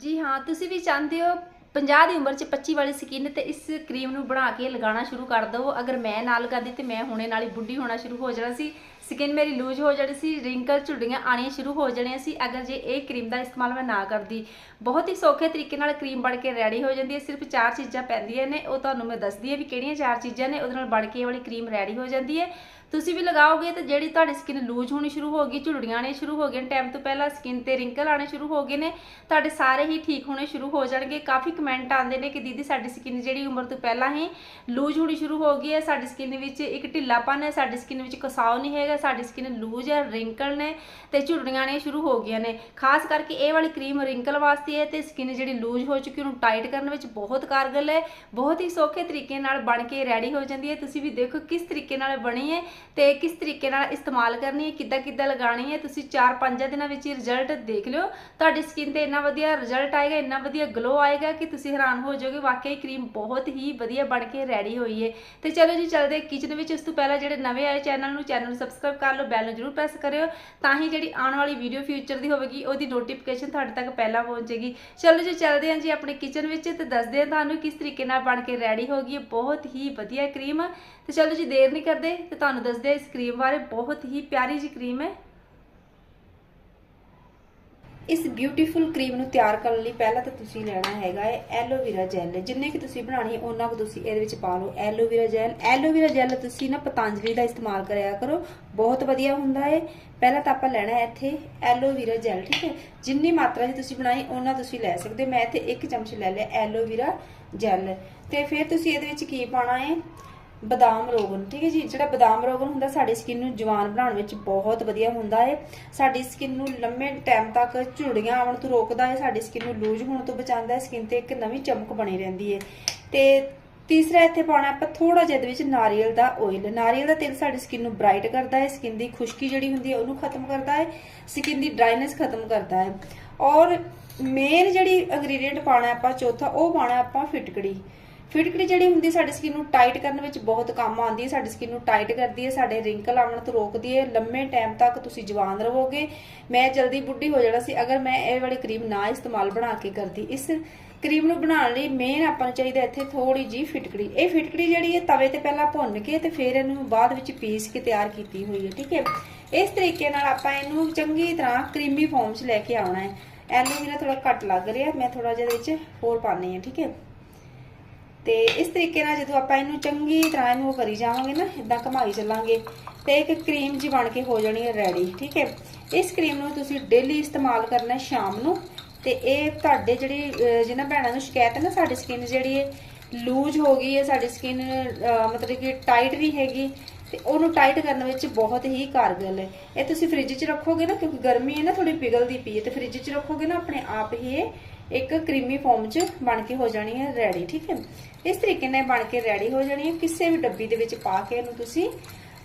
ਜੀ ਹਾਂ, ਤੁਸੀਂ ਵੀ ਚਾਹੁੰਦੇ ਹੋ 50 ਦੀ ਉਮਰ 'ਚ 25 ਵਾਲੀ ਸਕਿਨ ਤੇ ਇਸ ਕਰੀਮ ਨੂੰ ਬਣਾ ਕੇ ਲਗਾਉਣਾ ਸ਼ੁਰੂ ਕਰ ਦਿਓ ਅਗਰ ਮੈਂ ਨਾਲ ਲਗਾਉਂਦੀ ਤੇ ਮੈਂ ਹੁਣੇ ਨਾਲ ਹੀ ਬੁੱਢੀ ਹੋਣਾ ਸ਼ੁਰੂ ਹੋ ਜਾਣਾ ਸੀ। ਸਕਿਨ ਮੇਰੀ ਲੂਜ਼ ਹੋ ਜਾਣੀ ਸੀ ਰਿੰਕਲ ਝੁੱਡੀਆਂ ਆਣੀਆਂ ਸ਼ੁਰੂ ਹੋ ਜਾਣੀਆਂ ਸੀ। ਅਗਰ ਜੇ ਇਹ ਕਰੀਮ ਦਾ ਇਸਤੇਮਾਲ ਮੈਂ ਨਾ ਕਰਦੀ, ਬਹੁਤ ਹੀ ਸੌਖੇ ਤਰੀਕੇ ਨਾਲ ਕਰੀਮ ਬਣ ਕੇ ਰੈਡੀ ਹੋ ਜਾਂਦੀ ਹੈ। ਸਿਰਫ ਚਾਰ ਚੀਜ਼ਾਂ ਪੈਂਦੀਆਂ ਨੇ, ਉਹ ਤੁਹਾਨੂੰ ਮੈਂ ਦੱਸਦੀ ਹਾਂ ਵੀ ਕਿਹੜੀਆਂ ਚਾਰ ਚੀਜ਼ਾਂ ਨੇ, ਉਹਦੇ ਨਾਲ ਬਣ ਕੇ ਇਹ ਵਾਲੀ ਕਰੀਮ ਰੈਡੀ ਹੋ ਜਾਂਦੀ ਹੈ। ਤੁਸੀਂ ਵੀ ਲਗਾਓਗੇ ਤੇ ਜਿਹੜੀ ਤੁਹਾਡੀ ਸਕਿਨ ਲੂਜ਼ ਹੋਣੀ ਸ਼ੁਰੂ ਹੋ ਗਈ, ਝੁਰੜੀਆਂ ਆਣੇ ਸ਼ੁਰੂ ਹੋ ਗਏ ਟਾਈਮ ਤੋਂ ਪਹਿਲਾਂ ਸਕਿਨ ਤੇ ਰਿੰਕਲ ਆਣੇ ਸ਼ੁਰੂ ਹੋ ਗਏ ਨੇ, ਤੁਹਾਡੇ ਸਾਰੇ ਹੀ ਠੀਕ ਹੋਣੇ ਸ਼ੁਰੂ ਹੋ ਜਾਣਗੇ। ਕਾਫੀ ਕਮੈਂਟ ਆਉਂਦੇ ਨੇ ਕਿ ਦੀਦੀ ਸਾਡੀ ਸਕਿਨ ਜਿਹੜੀ ਉਮਰ ਤੋਂ ਪਹਿਲਾਂ ਹੀ ਲੂਜ਼ ਹੋਣੀ ਸ਼ੁਰੂ ਹੋ ਗਈ ਹੈ। ਸਾਡੀ ਸਕਿਨ ਵਿੱਚ ਇੱਕ ਢਿੱਲਾਪਨ ਹੈ, ਸਾਡੀ ਸਕਿਨ ਵਿੱਚ ਕਸਾਓ ਨਹੀਂ ਹੈਗਾ, ਸਾਡੀ ਸਕਿਨ ਲੂਜ਼ ਹੈ ਰਿੰਕਲ ਨੇ ਤੇ ਝੁਰੜੀਆਂ ਨੇ ਸ਼ੁਰੂ ਹੋ ਗਈਆਂ ਨੇ। ਖਾਸ ਕਰਕੇ ਇਹ ਵਾਲੀ ਕਰੀਮ ਰਿੰਕਲ ਵਾਸਤੇ ਹੈ ਤੇ ਸਕਿਨ ਜਿਹੜੀ ਲੂਜ਼ ਹੋ ਚੁੱਕੀ ਉਹਨੂੰ ਟਾਈਟ ਕਰਨ ਵਿੱਚ ਬਹੁਤ ਕਾਰਗਰ ਹੈ। ਬਹੁਤ ਹੀ ਸੌਖੇ ਤਰੀਕੇ ਨਾਲ ਬਣ ਕੇ ਰੈਡੀ ਹੋ ਜਾਂਦੀ ਹੈ। ਤੁਸੀਂ ਵੀ ਦੇਖੋ ਕਿਸ ਤਰੀਕੇ ਨਾਲ ਬਣੀ ਹੈ। ਤੇ ਕਿਸ ਤਰੀਕੇ ਨਾਲ ਇਸਤੇਮਾਲ ਕਰਨੀ ਹੈ, ਕਿੱਦਾਂ ਕਿੱਦਾਂ ਲਗਾਣੀ ਹੈ, ਤੁਸੀਂ 4-5 ਦਿਨਾਂ ਵਿੱਚ ਹੀ ਰਿਜ਼ਲਟ ਦੇਖ ਲਿਓ। ਤੁਹਾਡੀ ਸਕਿਨ ਤੇ ਇੰਨਾ ਵਧੀਆ ਰਿਜ਼ਲਟ ਆਏਗਾ, ਇੰਨਾ ਵਧੀਆ ਗਲੋ ਆਏਗਾ ਕਿ ਤੁਸੀਂ ਹੈਰਾਨ ਹੋ ਜਾਓਗੇ, ਵਾਕਈ ਕਰੀਮ ਬਹੁਤ ਹੀ ਵਧੀਆ ਬਣ ਕੇ ਰੈਡੀ ਹੋਈ ਹੈ। ਤੇ ਚਲੋ ਜੀ, ਚੱਲਦੇ ਕਿਚਨ ਵਿੱਚ। ਉਸ ਤੋਂ ਪਹਿਲਾਂ ਜਿਹੜੇ ਨਵੇਂ ਆਏ ਚੈਨਲ ਨੂੰ ਚੈਨਲ ਨੂੰ ਸਬਸਕ੍ਰਾਈਬ ਕਰ ਲਓ ਬੈਲ ਨੂੰ ਜਰੂਰ ਪ੍ਰੈਸ ਕਰਿਓ। ਤਾਂ ਹੀ ਜਿਹੜੀ ਆਉਣ ਵਾਲੀ ਵੀਡੀਓ ਫਿਊਚਰ ਦੀ ਹੋਵੇਗੀ, ਉਹਦੀ ਨੋਟੀਫਿਕੇਸ਼ਨ ਤੁਹਾਡੇ ਤੱਕ ਪਹਿਲਾਂ ਪਹੁੰਚੇਗੀ। ਚਲੋ ਜੀ, ਚੱਲਦੇ ਹਾਂ ਜੀ ਆਪਣੇ ਕਿਚਨ ਵਿੱਚ ਤੇ ਦੱਸਦੇ ਹਾਂ ਤੁਹਾਨੂੰ ਕਿਸ ਤਰੀਕੇ ਨਾਲ ਬਣ ਕੇ ਰੈਡੀ ਹੋ ਗਈ ਹੈ। ਬਹੁਤ ਹੀ ਵਧੀਆ ਕਰੀਮ ਤੇ ਚਲੋ ਜੀ, ਦੇਰ ਨਹੀਂ ਕਰਦੇ ਤੇ ਤੁਹਾਨੂੰ ਦੱਸਦੇ ਇਸ ਕਰੀਮ ਬਾਰੇ ਬਹੁਤ ਹੀ ਪਿਆਰੀ ਜੀ ਕਰੀਮ ਹੈ। ਇਸ ਬਿਊਟੀਫੁਲ ਕਰੀਮ ਨੂੰ ਤਿਆਰ ਕਰਨ ਲਈ ਪਹਿਲਾਂ ਤਾਂ ਤੁਸੀਂ ਲੈਣਾ ਹੈਗਾ ਹੈ ਐਲੋਵੇਰਾ ਜੈਲ ਜਿੰਨੇ ਕਿ ਤੁਸੀਂ ਬਣਾਣੀ ਉਹਨਾਂ ਕੁ ਤੁਸੀਂ ਇਹਦੇ ਵਿੱਚ ਪਾ ਲਓ ਐਲੋਵੇਰਾ ਜੈਲ ਐਲੋਵੇਰਾ ਜੈਲ ਤੁਸੀਂ ਨਾ ਪਤੰਜਲੀ ਦਾ ਇਸਤੇਮਾਲ ਕਰਿਆ ਕਰੋ, ਬਹੁਤ ਵਧੀਆ ਹੁੰਦਾ ਹੈ। ਪਹਿਲਾਂ ਤਾਂ ਆਪਾਂ ਲੈਣਾ ਹੈ ਇੱਥੇ ਐਲੋਵੇਰਾ ਜੈਲ ਠੀਕ ਹੈ? ਜਿੰਨੀ ਮਾਤਰਾ 'ਚ ਤੁਸੀਂ ਬਣਾਈ ਉਹਨਾਂ ਤੁਸੀਂ ਲੈ ਸਕਦੇ ਹੋ। ਮੈਂ ਇੱਥੇ 1 ਚਮਚ ਲੈ ਲਿਆ ਐਲੋਵੇਰਾ ਜੈਲ ਤੇ ਫਿਰ ਤੁਸੀਂ ਇਹਦੇ ਵਿੱਚ ਕੀ ਪਾਣਾ ਹੈ? ਬਦਾਮ ਰੋਗਨ, ਠੀਕ ਹੈ ਜੀ? ਜਿਹੜਾ ਬਦਾਮ ਰੋਗਨ ਹੁੰਦਾ, ਸਾਡੀ ਸਕਿਨ ਨੂੰ ਜਵਾਨ ਬਣਾਉਣ ਵਿੱਚ ਬਹੁਤ ਵਧੀਆ ਹੁੰਦਾ ਹੈ ਸਾਡੀ ਸਕਿਨ ਨੂੰ ਲੰਮੇ ਟਾਈਮ ਤੱਕ ਝੁਰੜੀਆਂ ਆਉਣ ਤੋਂ ਰੋਕਦਾ ਹੈ ਸਾਡੀ ਸਕਿਨ ਨੂੰ ਲੂਜ਼ ਹੋਣ ਤੋਂ ਬਚਾਉਂਦਾ ਹੈ ਸਕਿਨ ਤੇ ਇੱਕ ਨਵੀਂ ਚਮਕ ਬਣੀ ਰਹਿੰਦੀ ਹੈ ਤੇ ਤੀਸਰਾ ਇੱਥੇ ਪਾਉਣਾ ਆਪਾਂ ਥੋੜਾ ਜਿਹਾ ਇਹਦੇ ਵਿੱਚ ਨਾਰੀਅਲ ਦਾ ਆਇਲ ਨਾਰੀਅਲ ਦਾ ਤੇਲ ਸਾਡੀ ਸਕਿਨ ਨੂੰ ਬ੍ਰਾਈਟ ਕਰਦਾ ਹੈ ਸਕਿਨ ਦੀ ਖੁਸ਼ਕੀ ਜਿਹੜੀ ਹੁੰਦੀ ਹੈ ਉਹਨੂੰ ਖਤਮ ਕਰਦਾ ਹੈ ਸਕਿਨ ਦੀ ਡਰਾਈਨੈਸ ਖਤਮ ਕਰਦਾ ਹੈ ਔਰ ਮੇਨ ਜਿਹੜੀ ਇੰਗਰੀਡੀਅੰਟ ਪਾਣਾ ਆਪਾਂ, ਚੌਥਾ ਉਹ ਪਾਣਾ ਆਪਾਂ ਫਿਟਕੜੀ। ਫਿਟਕੜੀ ਜਿਹੜੀ ਹੁੰਦੀ ਸਾਡੀ ਸਕਿਨ ਨੂੰ ਟਾਈਟ ਕਰਨ ਵਿੱਚ ਬਹੁਤ ਕੰਮ ਆਉਂਦੀ ਹੈ, ਸਾਡੀ ਸਕਿਨ ਨੂੰ ਟਾਈਟ ਕਰਦੀ ਹੈ, ਸਾਡੇ ਰਿੰਕਲ ਆਉਣ ਤੋਂ ਰੋਕਦੀ ਹੈ, ਲੰਮੇ ਟਾਈਮ ਤੱਕ ਤੁਸੀਂ ਜਵਾਨ ਰਹੋਗੇ। ਮੈਂ ਜਲਦੀ ਬੁੱਢੀ ਹੋ ਜਾਣਾ ਸੀ, ਅਗਰ ਮੈਂ ਇਹ ਵਾਲੀ ਕਰੀਮ ਨਾ ਇਸਤੇਮਾਲ ਬਣਾ ਕੇ ਕਰਦੀ, ਇਸ ਕਰੀਮ ਨੂੰ ਬਣਾਉਣ ਲਈ ਮੇਨ ਆਪਾਂ ਨੂੰ ਚਾਹੀਦਾ ਇੱਥੇ ਥੋੜੀ ਜੀ ਫਿਟਕੜੀ ਇਹ ਫਿਟਕੜੀ ਜਿਹੜੀ ਹੈ, ਤਵੇ ਤੇ ਪਹਿਲਾਂ ਭੁੰਨ ਕੇ ਤੇ ਫਿਰ ਇਹਨੂੰ ਬਾਅਦ ਵਿੱਚ ਪੀਸ ਕੇ ਤਿਆਰ ਕੀਤੀ ਹੋਈ ਹੈ, ਠੀਕ ਹੈ। ਇਸ ਤਰੀਕੇ ਨਾਲ ਆਪਾਂ ਇਹਨੂੰ ਚੰਗੀ ਤਰ੍ਹਾਂ ਕਰੀਮੀ ਫਾਰਮ 'ਚ ਲੈ ਕੇ ਆਉਣਾ ਹੈ। ਐਲੋਵੇਰਾ ਥੋੜਾ ਘੱਟ ਲੱਗ ਰਿਹਾ, ਮੈਂ ਥੋੜਾ ਜਿਹਾ ਇਹਦੇ ਵਿੱਚ ਹੋਰ ਪਾਣੀ ਹੈ, ਠੀਕ ਹੈ। ਤੇ ਇਸ ਤਰੀਕੇ ਨਾਲ ਜਦੋਂ ਆਪਾਂ ਇਹਨੂੰ ਚੰਗੀ ਤਰ੍ਹਾਂ ਇਹਨੂੰ ਕਰੀ ਜਾਵਾਂਗੇ ਨਾ ਇਦਾਂ ਘਮਾਈ ਚੱਲਾਂਗੇ ਤੇ ਇੱਕ ਕਰੀਮ ਜੀ ਬਣ ਕੇ ਹੋ ਜਾਣੀ ਹੈ ਰੈਡੀ ਠੀਕ ਹੈ? ਇਸ ਕਰੀਮ ਨੂੰ ਤੁਸੀਂ ਡੇਲੀ ਇਸਤੇਮਾਲ ਕਰਨਾ ਸ਼ਾਮ ਨੂੰ ਤੇ ਇਹ ਤੁਹਾਡੇ ਜਿਹੜੀ ਜਿਹਨਾਂ ਭੈਣਾਂ ਨੂੰ ਸ਼ਿਕਾਇਤ ਹੈ ਨਾ ਸਾਡੀ ਸਕਿਨ ਜਿਹੜੀ ਹੈ ਲੂਜ਼ ਹੋ ਗਈ ਹੈ, ਸਾਡੀ ਸਕਿਨ ਮਤਲਬ ਕਿ ਟਾਈਟ ਵੀ ਹੈਗੀ ਤੇ ਉਹਨੂੰ ਟਾਈਟ ਕਰਨ ਵਿੱਚ ਬਹੁਤ ਹੀ ਕਾਰਗਰ ਹੈ। ਇਹ ਤੁਸੀਂ ਫ੍ਰਿਜ 'ਚ ਰੱਖੋਗੇ ਨਾ, ਕਿਉਂਕਿ ਗਰਮੀ ਹੈ ਨਾ ਥੋੜੀ ਪਿਘਲਦੀ ਪਈ ਹੈ, ਤੇ ਫ੍ਰਿਜ 'ਚ ਰੱਖੋਗੇ ਨਾ, ਆਪਣੇ ਆਪ ਹੀ ਇਹ ਇੱਕ ਕਰੀਮੀ ਫਾਰਮ 'ਚ ਬਣ ਕੇ ਹੋ ਜਾਣੀ ਹੈ ਰੈਡੀ, ਠੀਕ ਹੈ? ਇਸ ਤਰੀਕੇ ਨਾਲ ਬਣ ਕੇ ਰੈਡੀ ਹੋ ਜਾਣੀ ਹੈ। ਕਿਸੇ ਵੀ ਡੱਬੀ ਦੇ ਵਿੱਚ ਪਾ ਕੇ ਇਹਨੂੰ ਤੁਸੀਂ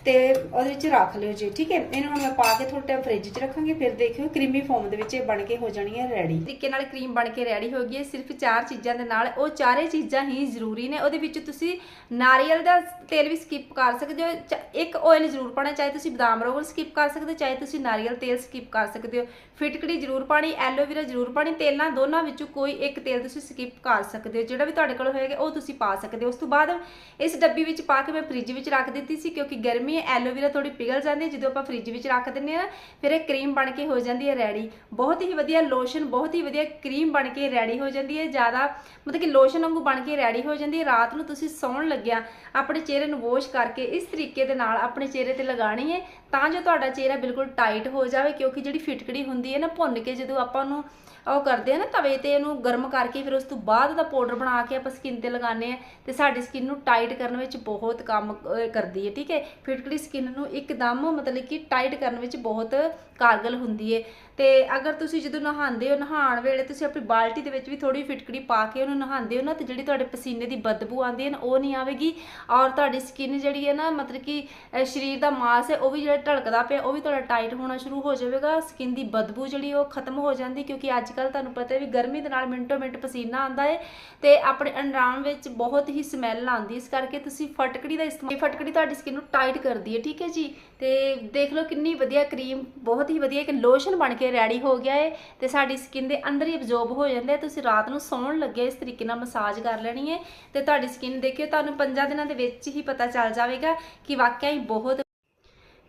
ਤੇ ਉਹਦੇ ਵਿੱਚ ਰੱਖ ਲਿਓ ਜੀ, ਠੀਕ ਹੈ? ਇਹਨੂੰ ਹੁਣ ਮੈਂ ਪਾ ਕੇ ਥੋੜਾ ਟਾਈਮ ਫ੍ਰਿਜ 'ਚ ਰੱਖਾਂਗੇ, ਫਿਰ ਦੇਖਿਓ ਕਰੀਮੀ ਫਾਰਮ ਦੇ ਵਿੱਚ ਇਹ ਬਣ ਕੇ ਹੋ ਜਾਣੀ ਹੈ ਰੈਡੀ ਤਰੀਕੇ ਨਾਲ ਕਰੀਮ ਬਣ ਕੇ ਰੈਡੀ ਹੋ ਗਈ ਹੈ। ਸਿਰਫ ਚਾਰ ਚੀਜ਼ਾਂ ਦੇ ਨਾਲ, ਉਹ ਚਾਰੇ ਚੀਜ਼ਾਂ ਹੀ ਜ਼ਰੂਰੀ ਨੇ। ਉਹਦੇ ਵਿੱਚ ਤੁਸੀਂ ਨਾਰੀਅਲ ਦਾ ਤੇਲ ਵੀ ਸਕਿਪ ਕਰ ਸਕਦੇ ਹੋ। ਚ- ਇੱਕ ਆਇਲ ਜ਼ਰੂਰ ਪਾਣਾ ਚਾਹੇ ਤੁਸੀਂ ਬਦਾਮ ਰੋਗਨ ਸਕਿਪ ਕਰ ਸਕਦੇ ਹੋ, ਚਾਹੇ ਤੁਸੀਂ ਨਾਰੀਅਲ ਤੇਲ ਸਕਿਪ ਕਰ ਸਕਦੇ ਹੋ। ਫਿਟਕੜੀ ਜ਼ਰੂਰ ਪਾਣੀ ਐਲੋਵੇਰਾ ਜ਼ਰੂਰ ਪਾਣੀ ਤੇਲਾਂ ਦੋਨਾਂ ਵਿੱਚੋਂ ਕੋਈ ਇੱਕ ਤੇਲ ਤੁਸੀਂ ਸਕਿਪ ਕਰ ਸਕਦੇ ਹੋ। ਜਿਹੜਾ ਵੀ ਤੁਹਾਡੇ ਕੋਲ ਹੋਏਗਾ, ਉਹ ਤੁਸੀਂ ਪਾ ਸਕਦੇ ਹੋ। ਉਸ ਤੋਂ ਬਾਅਦ ਇਸ ਡੱਬੀ ਵਿੱਚ ਪਾ ਕੇ ਮੈਂ ਫ੍ਰਿਜ ਵਿੱਚ ਰੱਖ ਦਿੱਤੀ ਸੀ, ਕਿਉਂਕਿ ਗਰਮੀ ਹੈ ਐਲੋਵੇਰਾ ਥੋੜੀ ਪਿਘਲ ਜਾਂਦੀ ਹੈ, ਜਦੋਂ ਆਪਾਂ ਫ੍ਰਿਜ ਵਿੱਚ ਰੱਖ ਦਿੰਨੇ ਆ ਫਿਰ ਇਹ ਕਰੀਮ ਬਣ ਕੇ ਹੋ ਜਾਂਦੀ ਹੈ ਰੈਡੀ ਬਹੁਤ ਹੀ ਵਧੀਆ ਲੋਸ਼ਨ ਬਹੁਤ ਹੀ ਵਧੀਆ ਕਰੀਮ ਬਣ ਕੇ ਰੈਡੀ ਹੋ ਜਾਂਦੀ ਹੈ, ਜ਼ਿਆਦਾ ਮਤਲਬ ਕਿ ਲੋਸ਼ਨ ਵਾਂਗੂ ਬਣ ਕੇ ਰੈਡੀ ਹੋ ਜਾਂਦੀ ਹੈ। ਰਾਤ ਨੂੰ ਤੁਸੀਂ ਸੌਣ ਲੱਗਿਆ, ਆਪਣੇ ਚਿਹਰੇ ਨੂੰ ਵਾਸ਼ ਕਰਕੇ ਇਸ ਤਰੀਕੇ ਦੇ ਨਾਲ ਆਪਣੇ ਚਿਹਰੇ ਤੇ ਲਗਾਣੀ ਹੈ ਤਾਂ ਜੋ ਤੁਹਾਡਾ ਚਿਹਰਾ ਬਿਲਕੁਲ ਟਾਈਟ ਹੋ ਜਾਵੇ, ਕਿਉਂਕਿ ਜਿਹੜੀ ਫਿਟਕੜੀ ਹੁੰਦੀ ਹੈ ਨਾ, ਭੁੰਨ ਕੇ ਜਦੋਂ ਆਪਾਂ ਉਹਨੂੰ, ਉਹ ਕਰਦੇ ਆ ਨਾ ਤਵੇ ਤੇ ਇਹਨੂੰ ਗਰਮ ਕਰਕੇ ਫਿਰ ਉਸ ਤੋਂ ਬਾਅਦ ਦਾ ਪਾਊਡਰ ਬਣਾ ਕੇ ਆਪਾਂ ਸਕਿਨ ਤੇ ਲਗਾਉਂਦੇ ਆ ਤੇ ਸਾਡੀ ਸਕਿਨ ਨੂੰ ਟਾਈਟ ਕਰਨ ਵਿੱਚ ਬਹੁਤ ਕੰਮ ਕਰਦੀ ਹੈ, ਠੀਕ ਹੈ? ਫਿਟਕੜੀ ਸਕਿਨ ਨੂੰ ਇੱਕਦਮ ਮਤਲਬ ਕਿ ਟਾਈਟ ਕਰਨ ਵਿੱਚ ਬਹੁਤ ਕਾਰਗਲ ਹੁੰਦੀ ਹੈ। ਤੇ ਅਗਰ ਤੁਸੀਂ ਜਦੋਂ ਨਹਾਉਂਦੇ ਹੋ, ਨਹਾਉਣ ਵੇਲੇ ਤੁਸੀਂ ਆਪਣੀ ਬਾਲਟੀ ਦੇ ਵਿੱਚ ਵੀ ਥੋੜੀ ਫਿਟਕੜੀ ਪਾ ਕੇ ਉਹਨੂੰ ਨਹਾਉਂਦੇ ਹੋ ਨਾ, ਤੇ ਜਿਹੜੀ ਤੁਹਾਡੇ ਪਸੀਨੇ ਦੀ ਬਦਬੂ ਆਉਂਦੀ ਹੈ ਨਾ, ਉਹ ਨਹੀਂ ਆਵੇਗੀ। ਔਰ ਤੁਹਾਡੀ ਸਕਿਨ ਜਿਹੜੀ ਹੈ ਨਾ, ਮਤਲਬ ਕਿ ਸਰੀਰ ਦਾ ਮਾਸ ਹੈ, ਉਹ ਵੀ ਜਿਹੜਾ ਢਲਕਦਾ ਪਿਆ, ਉਹ ਵੀ ਤੁਹਾਡਾ ਟਾਈਟ ਹੋਣਾ ਸ਼ੁਰੂ ਹੋ ਜਾਵੇਗਾ ਸਕਿਨ ਦੀ ਬਦਬੂ ਜਿਹੜੀ ਉਹ ਖਤਮ ਹੋ ਜਾਂਦੀ, ਕਿਉਂਕਿ ਅੱਜ ਕੱਲ ਤੁਹਾਨੂੰ ਪਤਾ ਹੈ ਵੀ ਗਰਮੀ ਦੇ ਨਾਲ ਮਿੰਟੋ ਮਿੰਟ ਪਸੀਨਾ ਆਉਂਦਾ ਹੈ ਤੇ ਆਪਣੇ ਅੰਡਰਾਮ ਵਿੱਚ ਬਹੁਤ ਹੀ ਸਮੈਲ ਆਉਂਦੀ, ਇਸ ਕਰਕੇ ਤੁਸੀਂ ਫਟਕੜੀ ਦਾ ਇਸਤੇਮਾਲ, ਫਟਕੜੀ ਤੁਹਾਡੀ ਸਕਿਨ ਨੂੰ ਟਾਈਟ ਕਰਦੀ ਹੈ ਠੀਕ ਹੈ ਜੀ? ਤੇ ਦੇਖ ਲਓ ਕਿੰਨੀ ਵਧੀਆ ਕਰੀਮ ਬਹੁਤ ਹੀ ਵਧੀਆ ਇੱਕ ਲੋਸ਼ਨ ਬਣ ਕੇ ਰੈਡੀ ਹੋ ਗਿਆ ਹੈ ਤੇ ਸਾਡੀ ਸਕਿਨ ਦੇ ਅੰਦਰ ਹੀ ਅਬਜ਼ੋਰਬ ਹੋ ਜਾਂਦਾ ਹੈ ਤੁਸੀਂ ਰਾਤ ਨੂੰ ਸੌਣ ਲੱਗੇ ਇਸ ਤਰੀਕੇ ਨਾਲ ਮਸਾਜ ਕਰ ਲੈਣੀ ਹੈ ਤੇ ਤੁਹਾਡੀ ਸਕਿਨ ਦੇਖਿਓ, ਤੁਹਾਨੂੰ 5 ਦਿਨਾਂ ਦੇ ਵਿੱਚ ਹੀ ਪਤਾ ਚੱਲ ਜਾਵੇਗਾ ਕਿ ਵਾਕਿਆ ਹੀ ਬਹੁਤ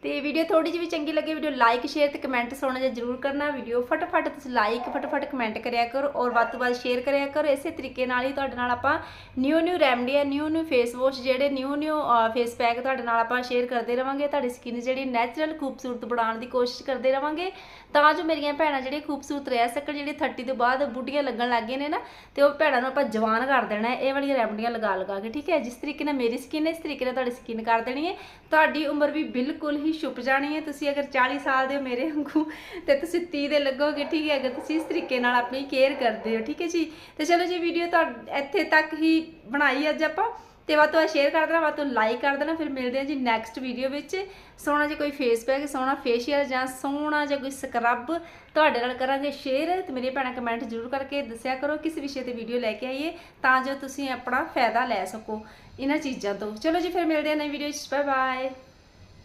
ਤੇ ਵੀਡੀਓ ਥੋੜੀ ਜਿਹੀ ਵੀ ਚੰਗੀ ਲੱਗੇ ਵੀਡੀਓ ਲਾਈਕ ਸ਼ੇਅਰ ਤੇ ਕਮੈਂਟ ਸੋਣਾ ਜਿਹਾ ਜਰੂਰ ਕਰਨਾ। ਵੀਡੀਓ ਫਟਾਫਟ ਤੁਸੀਂ ਲਾਈਕ ਫਟਾਫਟ ਕਮੈਂਟ ਕਰਿਆ ਕਰੋ ਔਰ ਵੱਧ ਤੋਂ ਵੱਧ ਸ਼ੇਅਰ ਕਰਿਆ ਕਰੋ। ਇਸੇ ਤਰੀਕੇ ਨਾਲ ਹੀ ਤੁਹਾਡੇ ਨਾਲ ਆਪਾਂ new new remedy new new face wash ਜਿਹੜੇ ਨਿਊ ਨਿਊ ਫੇਸ ਪੈਕ ਤੁਹਾਡੇ ਨਾਲ ਆਪਾਂ ਸ਼ੇਅਰ ਕਰਦੇ ਰਵਾਂਗੇ। ਤੁਹਾਡੀ ਸਕਿਨ ਜਿਹੜੀ ਨੈਚੁਰਲ ਖੂਬਸੂਰਤ ਬਣਾਉਣ ਦੀ ਕੋਸ਼ਿਸ਼ ਕਰਦੇ ਰਵਾਂਗੇ। ਤਾਂ ਜੋ ਮੇਰੀਆਂ ਭੈਣਾਂ ਜਿਹੜੀਆਂ ਖੂਬਸੂਰਤ ਰਹਿ ਸਕਣ, ਜਿਹੜੀ 30 ਤੋਂ ਬਾਅਦ ਬੁੱਢੀਆਂ ਲੱਗਣ ਲੱਗ ਗਈਆਂ ਨੇ ਨਾ, ਤੇ ਉਹ ਭੈਣਾਂ ਨੂੰ ਆਪਾਂ ਜਵਾਨ ਕਰ ਦੇਣਾ ਇਹ ਵਾਲੀਆਂ ਰੈਮਡੀਆਂ ਲਗਾ ਲਗਾ ਕੇ, ਠੀਕ ਹੈ? ਜਿਸ ਤਰੀਕੇ ਨਾਲ ਮੇਰੀ ਸਕਿਨ ਹੈ, ਇਸ ਤਰੀਕੇ ਨਾਲ ਤੁਹਾਡੀ ਸਕਿਨ ਕਰ ਦੇਣੀ ਹੈ। ਤੁਹਾਡੀ ਉਮਰ ਵੀ ਬਿਲਕੁਲ ਹੀ ਛੁਪ ਜਾਣੀ ਹੈ, ਤੁਸੀਂ ਅਗਰ 40 ਸਾਲ ਦੇ ਹੋ ਮੇਰੇ ਵਾਂਗੂ, ਤੇ ਤੁਸੀਂ 30 ਦੇ ਲੱਗੋਗੇ, ਠੀਕ ਹੈ, ਅਗਰ ਤੁਸੀਂ ਇਸ ਤਰੀਕੇ ਨਾਲ ਆਪਣੀ ਕੇਅਰ ਕਰਦੇ ਹੋ, ਠੀਕ ਹੈ ਜੀ? ਤੇ ਚਲੋ ਜੀ ਵੀਡੀਓ ਤਾਂ ਇੱਥੇ ਤੱਕ ਹੀ ਬਣਾਈ ਅੱਜ ਆਪਾਂ। ਤੇ ਵੱਧ ਤੋਂ ਵੱਧ ਸ਼ੇਅਰ ਕਰ ਦੇਣਾ, ਵੱਧ ਤੋਂ ਲਾਈਕ ਕਰ ਦੇਣਾ, ਫਿਰ ਮਿਲਦੇ ਹਾਂ ਜੀ ਨੈਕਸਟ ਵੀਡੀਓ ਵਿੱਚ। ਸੋਹਣਾ ਜਿਹਾ ਕੋਈ ਫੇਸ ਪੈਕ ਸੋਹਣਾ ਫੇਸ਼ੀਅਲ ਜਾਂ ਸੋਹਣਾ ਜਿਹਾ ਕੋਈ ਸਕਰਬ ਤੁਹਾਡੇ ਨਾਲ ਕਰਾਂਗੇ ਸ਼ੇਅਰ ਤੇ ਮੇਰੀ ਭੈਣਾਂ ਕਮੈਂਟ ਜ਼ਰੂਰ ਕਰਕੇ ਦੱਸਿਆ ਕਰੋ, ਕਿਸ ਵਿਸ਼ੇ ਤੇ ਵੀਡੀਓ ਲੈ ਕੇ ਆਈਏ, ਤਾਂ ਜੋ ਤੁਸੀਂ ਆਪਣਾ ਫਾਇਦਾ ਲੈ ਸਕੋ। ਇਹਨਾਂ ਚੀਜ਼ਾਂ ਤੋਂ। ਚਲੋ ਜੀ, ਫਿਰ ਮਿਲਦੇ ਹਾਂ ਨਵੀਂ ਵੀਡੀਓ 'ਚ ਬਾਏ ਬਾਏ